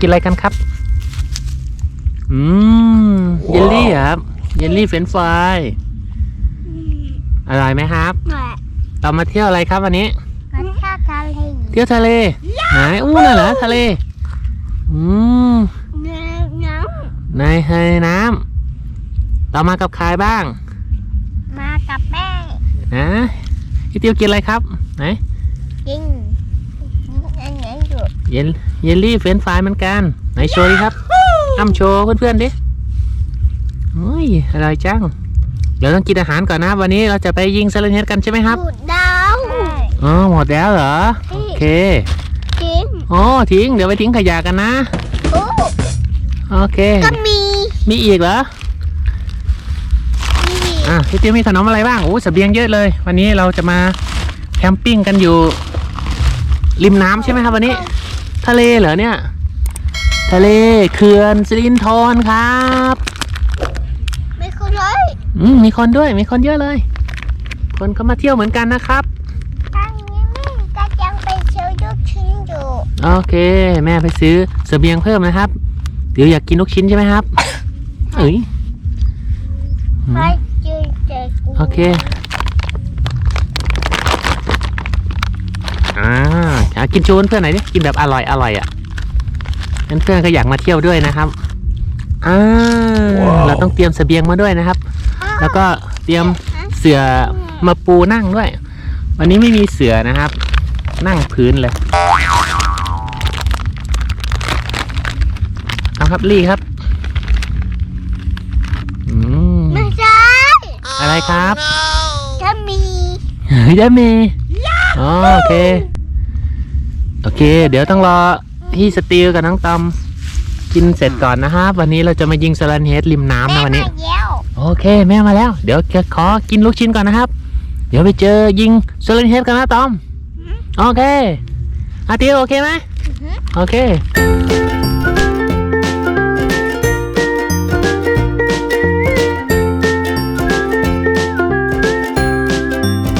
กินอะไรกันครับ อืม เยลลี่เหรอครับ เยลลี่เฟรนช์ฟรายอร่อยไหมครับแหละเรามาเที่ยวอะไรครับวันนี้ก็ชอบทะเล เที่ยวทะเล ไหน อู้น่ะเหรอทะเล อืมเนื้อน้ในทะเลน้ำ เรามากับใครบ้างำมากับแม่ นะพี่เตียวกินอะไรครับ ไหนจริงอันไหนอยู่ เยลเยลลี่เฟรนช์ฟรายเหมือนกันไหนโชว์ดิครับอ้ำโชว์เพื่อนๆดิเฮ้ยอร่อยจังเดี๋ยวต้องกินอาหารก่อนนะ วันนี้เราจะไปยิงเซเลนเฮดกันใช่ไหมครับดูดดาวอ๋อหมดแล้วเหรอโอเคจริงอ๋อทิ้งเดี๋ยวไปทิ้งขยะกันนะโอ้โอเคก็มีมีอีกเหรอมีอะพี่เตียวมีขนมอะไรบ้างโอ้เสบียงเยอะเลย วันนี้เราจะมาแคมปิ้งกันอยู่ ริมน้ำใช่ไหมครับวันนี้ ทะเลเหรอเนี่ย ทะเลเขื่อนสิรินธรครับไม่คนเลยอืมมีคนด้วยมีคนเยอะเลย คนเขามาเที่ยวเหมือนกันนะครับทางนี้แม่ก็ยังไปเชียวยุกชิ้นอยู่โอเค แม่ไปซื้อเสบียงเพิ่มนะครับ เดี๋ยวอยากกินลูกชิ้นใช่ไหมครับเอ้ยอืมไปเจอเจอกูโอเคอ่า อะกินโชว์เพื่อนๆหน่อยดิกินแบบอร่อยอร่อยอะเพื่อนๆก็อยากมาเที่ยวด้วยนะครับอ่าเราต้องเตรียมเสบียงมาด้วยนะครับ แล้วก็เตรียมเสื่อมาปูนั่งด้วย วันนี้ไม่มีเสือนะครับ นั่งพื้นเลยเอาครับลี่ครับอืมไม่ใช่อะไรครับจะมีเฮ้ยได้มีอ๋อโอเค โอเค เดี๋ยวต้องรอพี่สตีลกับน้องตอมกินเสร็จก่อนนะครับ วันนี้เราจะมายิงสลันเฮดริมน้ำแม่นะวันมานี้แล้วโอเค แม่มาแล้ว เดี๋ยวจะขอกินลูกชิ้นก่อนนะครับ เดี๋ยวไปเจอยิงสลันเฮดกันนะตอม โอเคอาติวโอเคไหมโอเค